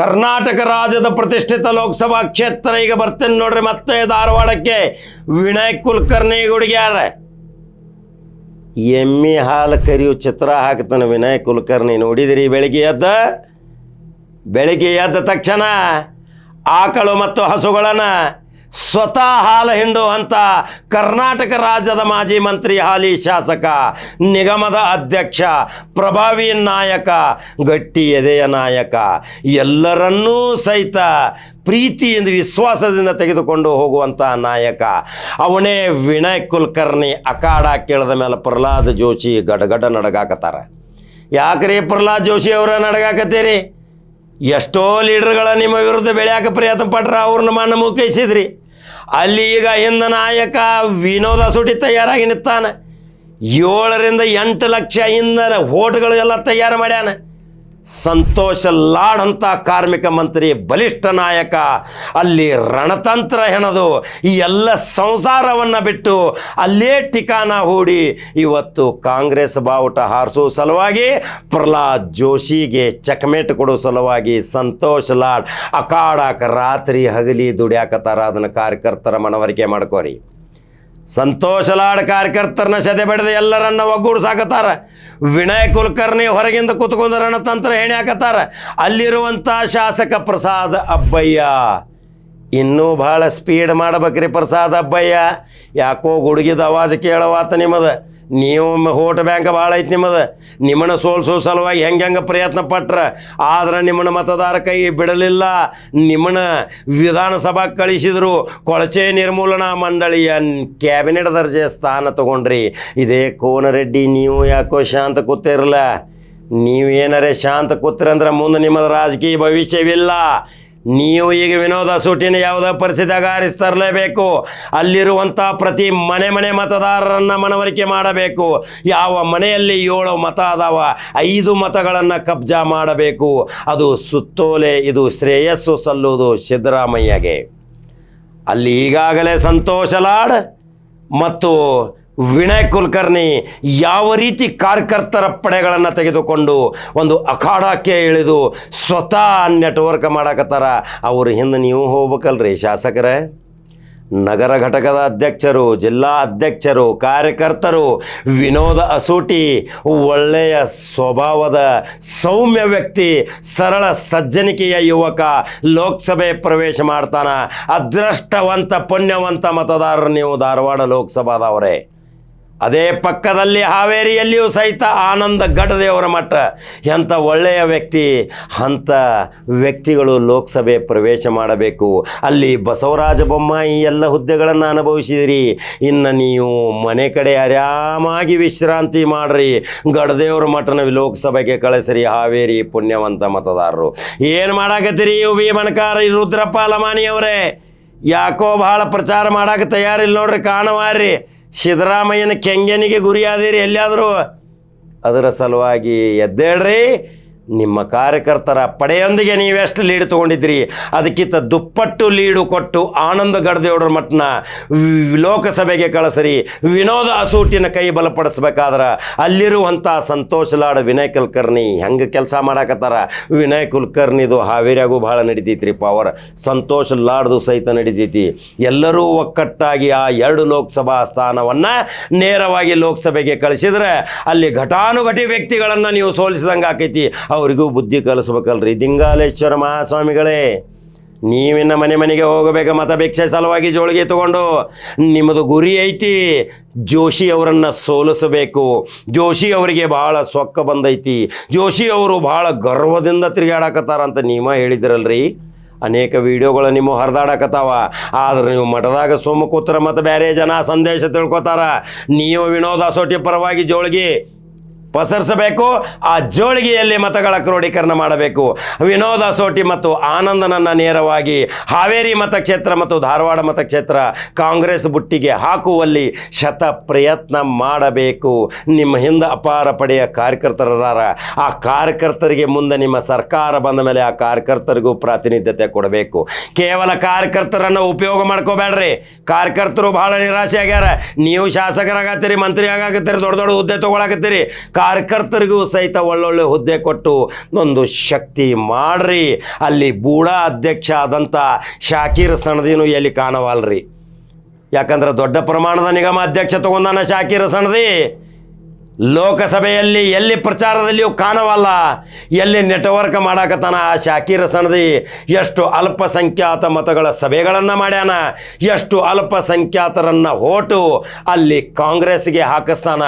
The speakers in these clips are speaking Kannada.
ಕರ್ನಾಟಕ ರಾಜ್ಯದ ಪ್ರತಿಷ್ಠಿತ ಲೋಕಸಭಾ ಕ್ಷೇತ್ರ ಈಗ ಬರ್ತೇನೆ ನೋಡ್ರಿ, ಮತ್ತೆ ಧಾರವಾಡಕ್ಕೆ ವಿನಯ್ ಕುಲಕರ್ಣಿ ಹುಡುಗ್ಯಾರ. ಎಮ್ಮಿ ಹಾಲು ಕರಿಯು ಚಿತ್ರ ಹಾಕ್ತಾನೆ ವಿನಯ್ ಕುಲಕರ್ಣಿ, ನೋಡಿದಿರಿ ಬೆಳಿಗ್ಗೆ ಎದ್ದ? ಬೆಳಿಗ್ಗೆ ಎದ್ದ ತಕ್ಷಣ ಆಕಳು ಮತ್ತು ಹಸುಗಳನ್ನು ಸ್ವತಃ ಹಾಲು ಅಂತ ಕರ್ನಾಟಕ ರಾಜ್ಯದ ಮಾಜಿ ಮಂತ್ರಿ, ಹಾಲಿ ಶಾಸಕ, ನಿಗಮದ ಅಧ್ಯಕ್ಷ, ಪ್ರಭಾವಿ ನಾಯಕ, ಗಟ್ಟಿ ಎದೆಯ ನಾಯಕ, ಎಲ್ಲರನ್ನೂ ಸಹಿತ ಪ್ರೀತಿಯಿಂದ ವಿಶ್ವಾಸದಿಂದ ತೆಗೆದುಕೊಂಡು ಹೋಗುವಂಥ ನಾಯಕ. ಅವನೇ ವಿನಯ್ ಕುಲಕರ್ಣಿ, ಅಖಾಡ ಕೇಳಿದ ಮೇಲೆ ಪ್ರಹ್ಲಾದ್ ಜೋಶಿ ಗಡಗಡ ನಡಗಾಕತ್ತಾರ. ಯಾಕ್ರಿ ಪ್ರಹ್ಲಾದ್ ಜೋಶಿ ಅವರ ನಡಗಾಕತ್ತೀರಿ? ಎಷ್ಟೋ ಲೀಡರ್ಗಳ ನಿಮ್ಮ ವಿರುದ್ಧ ಬೆಳೆಯಾಕ ಪ್ರಯತ್ನ ಪಟ್ರ ಅವ್ರನ್ನ ಮಾನ ಮುಖೈಸಿದ್ರಿ ಅಲ್ಲಿ ಈಗ ಹಿಂದ ನಾಯಕ ವಿನೋದ ಸುಟಿ ತಯಾರಾಗಿ ನಿಂತಾನೆ. ಏಳರಿಂದ ಎಂಟು ಲಕ್ಷ ಹಿಂದ ಹೋಟ್ಗಳು ಎಲ್ಲ ತಯಾರು ಮಾಡ್ಯಾನ. ಸಂತೋಷ ಲಾಡ್ ಅಂತ ಕಾರ್ಮಿಕ ಮಂತ್ರಿ, ಬಲಿಷ್ಠ ನಾಯಕ, ಅಲ್ಲಿ ರಣತಂತ್ರ ಹೆಣದು, ಈ ಎಲ್ಲ ಸಂಸಾರವನ್ನು ಬಿಟ್ಟು ಅಲ್ಲೇ ಠಿಕಾನ ಹೂಡಿ ಇವತ್ತು ಕಾಂಗ್ರೆಸ್ ಬಾವುಟ ಹಾರಿಸೋ ಸಲುವಾಗಿ ಪ್ರಹ್ಲಾದ್ ಜೋಶಿಗೆ ಚಕಮೇಟ್ ಕೊಡೋ ಸಲುವಾಗಿ ಸಂತೋಷ್ ಲಾಡ್ ಅಕಾಡಾಕ ರಾತ್ರಿ ಹಗಲಿ ದುಡಿಯಾಕತ್ತಾರ. ಅದನ್ನು ಕಾರ್ಯಕರ್ತರ ಮನವರಿಕೆ ಮಾಡ್ಕೋರಿ. ಸಂತೋಷ ಲಾಡ್ ಕಾರ್ಯಕರ್ತರನ್ನ ಸದೆ ಬಡಿದ ಎಲ್ಲರನ್ನ ಒಗ್ಗೂಡ್ಸಾಕತ್ತಾರ ವಿನಯ್ ಕುಲಕರ್ಣಿ ಹೊರಗಿಂದ ಕೂತ್ಕೊಂಡು ತಂತ್ರ ಹೇಳಿ ಹಾಕತ್ತಾರ. ಅಲ್ಲಿರುವಂಥ ಶಾಸಕ ಪ್ರಸಾದ್ ಅಬ್ಬಯ್ಯ. ಇನ್ನೂ ಭಾಳ ಸ್ಪೀಡ್ ಮಾಡ್ಬೇಕ್ರಿ ಪ್ರಸಾದ್ ಅಬ್ಬಯ್ಯ. ಯಾಕೋ ಗುಡುಗಿದ ಅವಾಜ್ ಕೇಳವಾತ ನಿಮ್ಮದ. ನೀವು ಹೋಟ್ ಬ್ಯಾಂಕ್ ಭಾಳ ಐತಿ ನಿಮ್ಮದು. ನಿಮ್ಮನ್ನು ಸೋಲ್ಸೋ ಸಲುವಾಗಿ ಹೆಂಗೆ ಹೆಂಗೆ ಪ್ರಯತ್ನ ಪಟ್ರ? ಆದ್ರೆ ನಿಮ್ಮನ್ನ ಮತದಾರ ಕೈ ಬಿಡಲಿಲ್ಲ. ನಿಮ್ಮನ್ನ ವಿಧಾನಸಭಾ ಕಳಿಸಿದ್ರು. ಕೊಳಚೆ ನಿರ್ಮೂಲನಾ ಮಂಡಳಿಯ ಕ್ಯಾಬಿನೆಟ್ ದರ್ಜೆ ಸ್ಥಾನ ತಗೊಂಡ್ರಿ. ಇದೇ ಕೋನರೆಡ್ಡಿ, ನೀವು ಯಾಕೋ ಶಾಂತ ಕೂತಿರಲ್ಲ ನೀವೇನಾರೇ ಶಾಂತ ಕೂತ್ರಂದ್ರೆ ಮುಂದೆ ನಿಮ್ಮದು ರಾಜಕೀಯ ಭವಿಷ್ಯವಿಲ್ಲ. ನೀವು ಈಗ ವಿನೋದ ಸೂಟಿನ ಯಾವುದೇ ಪರಿಸ್ಥಿತಿಯಾಗ ಆರಿಸ್ತರಲೇಬೇಕು. ಅಲ್ಲಿರುವಂಥ ಪ್ರತಿ ಮನೆ ಮನೆ ಮತದಾರರನ್ನು ಮನವರಿಕೆ ಮಾಡಬೇಕು. ಯಾವ ಮನೆಯಲ್ಲಿ ಏಳು ಮತ ಅದಾವ, ಐದು ಮತಗಳನ್ನು ಕಬ್ಜಾ ಮಾಡಬೇಕು. ಅದು ಸುತ್ತೋಲೆ, ಇದು ಶ್ರೇಯಸ್ಸು ಸಲ್ಲುವುದು ಸಿದ್ದರಾಮಯ್ಯಗೆ. ಅಲ್ಲಿ ಈಗಾಗಲೇ ಸಂತೋಷ ಲಾಡ್ ಮತ್ತು ವಿನಯ್ ಕುಲಕರ್ಣಿ ಯಾವ ರೀತಿ ಕಾರ್ಯಕರ್ತರ ಪಡೆಗಳನ್ನು ತೆಗೆದುಕೊಂಡು ಒಂದು ಅಖಾಡಕ್ಕೆ ಇಳಿದು ಸ್ವತಃ ನೆಟ್ವರ್ಕ್ ಮಾಡಕತ್ತಾರ, ಅವ್ರ ಹಿಂದೆ ನೀವು ಹೋಗ್ಬೇಕಲ್ರಿ ಶಾಸಕರೇ. ನಗರ ಘಟಕದ ಅಧ್ಯಕ್ಷರು, ಜಿಲ್ಲಾ ಅಧ್ಯಕ್ಷರು, ಕಾರ್ಯಕರ್ತರು, ವಿನೋದ ಅಸೂಟಿ, ಒಳ್ಳೆಯ ಸ್ವಭಾವದ ಸೌಮ್ಯ ವ್ಯಕ್ತಿ, ಸರಳ ಸಜ್ಜನಿಕೆಯ ಯುವಕ ಲೋಕಸಭೆ ಪ್ರವೇಶ ಮಾಡ್ತಾನ. ಅದೃಷ್ಟವಂತ, ಪುಣ್ಯವಂತ ಮತದಾರರು ನೀವು ಧಾರವಾಡ ಲೋಕಸಭಾದವರೇ. ಅದೇ ಪಕ್ಕದಲ್ಲಿ ಹಾವೇರಿಯಲ್ಲಿಯೂ ಸಹಿತ ಆನಂದ ಗಡದೇವರ ಮಠ. ಎಂಥ ಒಳ್ಳೆಯ ವ್ಯಕ್ತಿ, ಅಂಥ ವ್ಯಕ್ತಿಗಳು ಲೋಕಸಭೆ ಪ್ರವೇಶ ಮಾಡಬೇಕು. ಅಲ್ಲಿ ಬಸವರಾಜ ಬೊಮ್ಮಾಯಿ ಎಲ್ಲ ಹುದ್ದೆಗಳನ್ನು ಅನುಭವಿಸಿದಿರಿ. ಇನ್ನು ನೀವು ಮನೆ ಕಡೆ ಆರಾಮಾಗಿ ವಿಶ್ರಾಂತಿ ಮಾಡ್ರಿ. ಗಡದೇವ್ರ ಮಠನ ಲೋಕಸಭೆಗೆ ಕಳಿಸ್ರಿ ಹಾವೇರಿ ಪುಣ್ಯವಂತ ಮತದಾರರು. ಏನು ಮಾಡಾಕತ್ತೀರಿ ಇವು ಭೀಮಣಕಾರ ರುದ್ರಪ್ಪ ಅವರೇ ಯಾಕೋ ಬಹಳ ಪ್ರಚಾರ ಮಾಡಕ್ಕೆ ತಯಾರಿಲ್ಲ ನೋಡ್ರಿ ಕಾಣವಾರ್ರಿ ಸಿದ್ದರಾಮಯ್ಯನ ಕೆಂಗನಿಗೆ ಗುರಿಯಾದಿರಿ ಎಲ್ಲಿಯಾದರೂ. ಅದರ ಸಲುವಾಗಿ ಎದ್ದೇಳ್ರಿ. ನಿಮ್ಮ ಕಾರ್ಯಕರ್ತರ ಪಡೆಯೊಂದಿಗೆ ನೀವೆಷ್ಟು ಲೀಡ್ ತೊಗೊಂಡಿದ್ರಿ ಅದಕ್ಕಿಂತ ದುಪ್ಪಟ್ಟು ಲೀಡು ಕೊಟ್ಟು ಆನಂದ ಗಡದೇವ್ರ ಮಟ್ಟನ ಲೋಕಸಭೆಗೆ ಕಳಿಸ್ರಿ. ವಿನೋದ ಅಸೂಟಿನ ಕೈ ಬಲಪಡಿಸ್ಬೇಕಾದ್ರೆ ಅಲ್ಲಿರುವಂಥ ಸಂತೋಷ್ ಲಾಡ್ ವಿನಯ್ ಕುಲಕರ್ಣಿ ಹೆಂಗೆ ಕೆಲಸ ಮಾಡಾಕತ್ತಾರ? ವಿನಯ್ ಕುಲಕರ್ಣಿದು ಹಾವೇರಿಯಾಗೂ ಭಾಳ ನಡಿತೈತ್ರಿ ಪವರ್ ಸಂತೋಷ್ ಲಾಡ್ದು ಸಹಿತ ನಡಿತೈತಿ. ಎಲ್ಲರೂ ಒಕ್ಕಟ್ಟಾಗಿ ಆ ಎರಡು ಲೋಕಸಭಾ ಸ್ಥಾನವನ್ನು ನೇರವಾಗಿ ಲೋಕಸಭೆಗೆ ಕಳಿಸಿದ್ರೆ ಅಲ್ಲಿ ಘಟಾನುಘಟಿ ವ್ಯಕ್ತಿಗಳನ್ನು ನೀವು ಸೋಲಿಸಿದಂಗೆ ಆಕೈತಿ. ಅವರಿಗೂ ಬುದ್ಧಿ ಕಲಿಸ್ಬೇಕಲ್ರಿ. ದಿಂಗಾಲೇಶ್ವರ ಮಹಾಸ್ವಾಮಿಗಳೇ, ನೀವಿನ್ನ ಮನೆ ಮನೆಗೆ ಹೋಗಬೇಕು, ಮತಭಿಕ್ಷೆ ಸಲುವಾಗಿ ಜೋಳಿಗೆ ತಗೊಂಡು, ನಿಮ್ಮದು ಗುರಿ ಐತಿ, ಜೋಶಿ ಅವರನ್ನು ಸೋಲಿಸಬೇಕು. ಜೋಶಿ ಅವರಿಗೆ ಭಾಳ ಸೊಕ್ಕ ಬಂದೈತಿ. ಜೋಶಿ ಅವರು ಭಾಳ ಗರ್ವದಿಂದ ತಿರುಗಾಡಕತ್ತಾರಂತ ನೀವ ಹೇಳಿದಿರಲ್ರಿ. ಅನೇಕ ವಿಡಿಯೋಗಳು ನಿಮ್ಮ ಹರಿದಾಡಕತ್ತಾವ. ಆದ್ರೆ ನೀವು ಮಠದಾಗ ಸೋಮಕೂತ್ರ ಕೂತ್ರ ಮತ್ತು ಬೇರೆ ಜನ ಸಂದೇಶ ತಿಳ್ಕೊತಾರ. ನೀವು ವಿನೋದಾಸೋಟಿ ಪರವಾಗಿ ಜೋಳಿಗೆ ಪಸರಿಸಬೇಕು, ಆ ಜೋಳಿಗೆಯಲ್ಲಿ ಮತಗಳ ಕ್ರೋಢೀಕರಣ ಮಾಡಬೇಕು. ವಿನೋದ ಸೋಟಿ ಮತ್ತು ಆನಂದನನ್ನ ನೇರವಾಗಿ ಹಾವೇರಿ ಮತಕ್ಷೇತ್ರ ಮತ್ತು ಧಾರವಾಡ ಮತಕ್ಷೇತ್ರ ಕಾಂಗ್ರೆಸ್ ಬುಟ್ಟಿಗೆ ಹಾಕುವಲ್ಲಿ ಶತ ಪ್ರಯತ್ನ ಮಾಡಬೇಕು. ನಿಮ್ಮ ಹಿಂದೆ ಅಪಾರ ಪಡೆಯ ಕಾರ್ಯಕರ್ತರದಾರ. ಆ ಕಾರ್ಯಕರ್ತರಿಗೆ ಮುಂದೆ ನಿಮ್ಮ ಸರ್ಕಾರ ಬಂದ ಮೇಲೆ ಆ ಕಾರ್ಯಕರ್ತರಿಗೂ ಪ್ರಾತಿನಿಧ್ಯತೆ ಕೊಡಬೇಕು. ಕೇವಲ ಕಾರ್ಯಕರ್ತರನ್ನು ಉಪಯೋಗ ಮಾಡ್ಕೋಬೇಡ್ರಿ. ಕಾರ್ಯಕರ್ತರು ಬಹಳ ನಿರಾಶೆ ಆಗ್ಯಾರ ನೀವು ಶಾಸಕರಾಗತ್ತೀರಿ ಮಂತ್ರಿ ಆಗಾಕತ್ತೀರಿ ದೊಡ್ಡ ದೊಡ್ಡ ಹುದ್ದೆ ತೊಗೊಳಕತ್ತೀರಿ. ಕಾರ್ಯಕರ್ತರಿಗೂ ಸಹಿತ ಒಳ್ಳೊಳ್ಳೆ ಹುದ್ದೆ ಕೊಟ್ಟು ಒಂದು ಶಕ್ತಿ ಮಾಡ್ರಿ. ಅಲ್ಲಿ ಬೂಡಾ ಅಧ್ಯಕ್ಷ ಆದಂಥ ಶಾಕೀರ್ ಸಣದಿನೂ ಎಲ್ಲಿ ಕಾಣವಲ್ರಿ? ಯಾಕಂದ್ರೆ ದೊಡ್ಡ ಪ್ರಮಾಣದ ನಿಗಮ ಅಧ್ಯಕ್ಷ ತಗೊಂಡಾನ ಶಾಕೀರ್ ಸಣದಿ ಲೋಕಸಭೆಯಲ್ಲಿ ಎಲ್ಲಿ ಪ್ರಚಾರದಲ್ಲಿಯೂ ಕಾಣವಲ್ಲ, ಎಲ್ಲಿ ನೆಟ್ವರ್ಕ್ ಮಾಡಾಕತ್ತಾನ ಆ ಶಾಕೀರ್ ಸಣದಿ ಎಷ್ಟು ಅಲ್ಪಸಂಖ್ಯಾತ ಮತಗಳ ಸಭೆಗಳನ್ನು ಮಾಡ್ಯಾನ, ಎಷ್ಟು ಅಲ್ಪಸಂಖ್ಯಾತರನ್ನು ಹೋಟು ಅಲ್ಲಿ ಕಾಂಗ್ರೆಸ್ಗೆ ಹಾಕಿಸ್ತಾನ.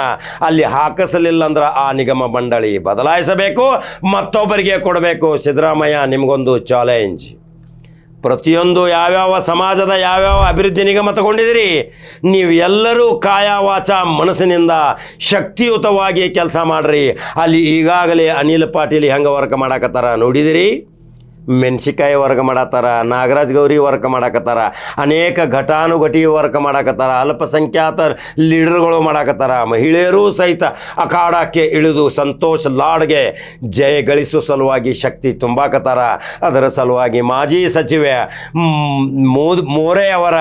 ಅಲ್ಲಿ ಹಾಕಿಸಲಿಲ್ಲ ಅಂದ್ರೆ ಆ ನಿಗಮ ಮಂಡಳಿ ಬದಲಾಯಿಸಬೇಕು, ಮತ್ತೊಬ್ಬರಿಗೆ ಕೊಡಬೇಕು. ಸಿದ್ದರಾಮಯ್ಯ, ನಿಮಗೊಂದು ಚಾಲೆಂಜ್ ಪ್ರತಿಯೊಂದು ಯಾವ್ಯಾವ ಸಮಾಜದ ಯಾವ್ಯಾವ ಅಭಿವೃದ್ಧಿ ನಿಗಮ ತಗೊಂಡಿದ್ದೀರಿ ನೀವು ಎಲ್ಲರೂ ಕಾಯ ವಾಚ ಮನಸ್ಸಿನಿಂದ ಶಕ್ತಿಯುತವಾಗಿ ಕೆಲಸ ಮಾಡ್ರಿ. ಅಲ್ಲಿ ಈಗಾಗಲೇ ಅನಿಲ್ ಪಾಟೀಲ್ ಹೆಂಗೆ ವರ್ಕ್ ಮಾಡಾಕತ್ತಾರ ನೋಡಿದಿರಿ? ಮೆಣಸಿಕಾಯಿ ವರ್ಗ ಮಾಡತ್ತಾರ ನಾಗರಾಜ್ ಗೌರಿ ವರ್ಕ್ ಮಾಡಾಕತ್ತಾರ, ಅನೇಕ ಘಟಾನುಘಟಿ ವರ್ಕ್ ಮಾಡಾಕತ್ತಾರ, ಅಲ್ಪಸಂಖ್ಯಾತ ಲೀಡರ್ಗಳು ಮಾಡಾಕತ್ತಾರ, ಮಹಿಳೆಯರು ಸಹಿತ ಅಖಾಡಕ್ಕೆ ಇಳಿದು ಸಂತೋಷ್ ಲಾಡ್ಗೆ ಜಯ ಗಳಿಸುವ ಸಲುವಾಗಿ ಶಕ್ತಿ ತುಂಬಾಕತ್ತಾರ. ಅದರ ಸಲುವಾಗಿ ಮಾಜಿ ಸಚಿವೆ ಮೋದ್ ಮೋರೆ ಅವರ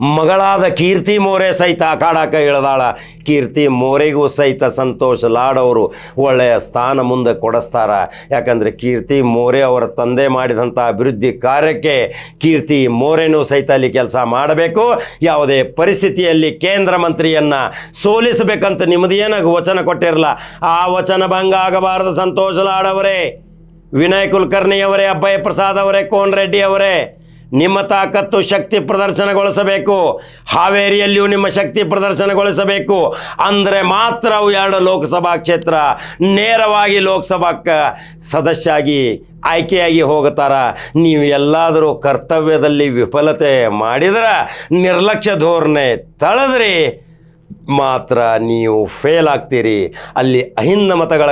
ಮಗಳಾದ ಕೀರ್ತಿ ಮೋರೆ ಸಹಿತ ಅಖಾಡಕ್ಕೆ ಇಳಿದಾಳ. ಕೀರ್ತಿ ಮೋರೆಗೂ ಸಹಿತ ಸಂತೋಷ್ ಲಾಡವರು ಒಳ್ಳೆಯ ಸ್ಥಾನ ಮುಂದೆ ಕೊಡಿಸ್ತಾರ. ಯಾಕಂದರೆ ಕೀರ್ತಿ ಮೋರೆ ಅವರ ತಂದೆ ಮಾಡಿದಂಥ ಅಭಿವೃದ್ಧಿ ಕಾರ್ಯಕ್ಕೆ ಕೀರ್ತಿ ಮೋರೆನೂ ಸಹಿತ ಅಲ್ಲಿ ಕೆಲಸ ಮಾಡಬೇಕು. ಯಾವುದೇ ಪರಿಸ್ಥಿತಿಯಲ್ಲಿ ಕೇಂದ್ರ ಮಂತ್ರಿಯನ್ನು ಸೋಲಿಸಬೇಕಂತ ನಿಮ್ಮದೇನಾಗ ವಚನ ಕೊಟ್ಟಿರಲ್ಲ ಆ ವಚನ ಭಂಗ ಆಗಬಾರದು ಸಂತೋಷ್ ಲಾಡವರೇ. ವಿನಯ್ ಕುಲಕರ್ಣಿ ಅವರೇ ಅಭಯ ಪ್ರಸಾದ್ ಅವರೇ, ಕೋನ್ ರೆಡ್ಡಿ ಅವರೇ. ನಿಮ್ಮ ತಾಕತ್ತು ಶಕ್ತಿ ಪ್ರದರ್ಶನಗೊಳಿಸಬೇಕು. ಹಾವೇರಿಯಲ್ಲಿಯೂ ನಿಮ್ಮ ಶಕ್ತಿ ಪ್ರದರ್ಶನಗೊಳಿಸಬೇಕು. ಅಂದರೆ ಮಾತ್ರ ಅವು ಎರಡು ಲೋಕಸಭಾ ಕ್ಷೇತ್ರ, ನೇರವಾಗಿ ಲೋಕಸಭಾ ಕ ಸದಸ್ಯಾಗಿ, ಆಯ್ಕೆಯಾಗಿ ಹೋಗುತ್ತಾರ? ನೀವು ಎಲ್ಲಾದರೂ ಕರ್ತವ್ಯದಲ್ಲಿ ವಿಫಲತೆ ಮಾಡಿದ್ರೆ, ನಿರ್ಲಕ್ಷ್ಯ ಧೋರಣೆ ತಳೆದ್ರಿ ಮಾತ್ರ ನೀವು ಫೇಲ್ ಆಗ್ತೀರಿ. ಅಲ್ಲಿ ಅಹಿಂದ ಮತಗಳ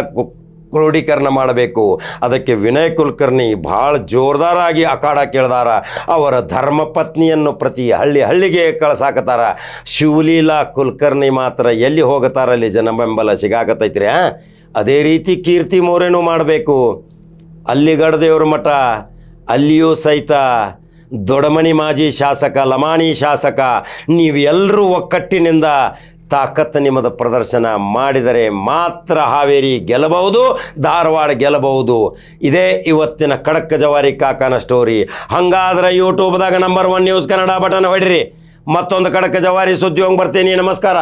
ಕ್ರೋಢೀಕರಣ ಮಾಡಬೇಕು. ಅದಕ್ಕೆ ವಿನಯ್ ಕುಲಕರ್ಣಿ ಭಾಳ ಜೋರ್ದಾರಾಗಿ ಅಖಾಡ ಕೇಳ್ದಾರ. ಅವರ ಧರ್ಮಪತ್ನಿಯನ್ನು ಪ್ರತಿ ಹಳ್ಳಿ ಹಳ್ಳಿಗೆ ಕಳ್ಸಾಕತ್ತಾರ. ಶಿವಲೀಲಾ ಕುಲಕರ್ಣಿ ಮಾತ್ರ ಎಲ್ಲಿ ಹೋಗತಾರಲ್ಲಿ ಜನ ಬೆಂಬಲ ಸಿಗಾಕತ್ತೈತ್ರಿ? ಅದೇ ರೀತಿ ಕೀರ್ತಿ ಮೋರೆನೂ ಮಾಡಬೇಕು. ಅಲ್ಲಿ ಗಡದೇವ್ರ ಮಠ, ಅಲ್ಲಿಯೂ ಸಹಿತ ದೊಡಮನಿ ಮಾಜಿ ಶಾಸಕ ಲಮಾಣಿ ಶಾಸಕ ನೀವೆಲ್ಲರೂ ಒಕ್ಕಟ್ಟಿನಿಂದ ತಾಕತ್ತು ನಿಮ್ಮದ ಪ್ರದರ್ಶನ ಮಾಡಿದರೆ ಮಾತ್ರ ಹಾವೇರಿ ಗೆಲ್ಲಬಹುದು, ಧಾರವಾಡ ಗೆಲ್ಲಬಹುದು. ಇದೇ ಇವತ್ತಿನ ಖಡಕ್ ಜವಾರಿ ಕಾಕನ ಸ್ಟೋರಿ ಹಂಗಾದ್ರೆ ಯೂಟ್ಯೂಬ್ದಾಗ number one news Kannada button ಹೊಡಿರಿ. ಮತ್ತೊಂದು ಖಡಕ್ ಜವಾರಿ ಸುದ್ದಿ ಹೋಗಿ ಬರ್ತೀನಿ. ನಮಸ್ಕಾರ.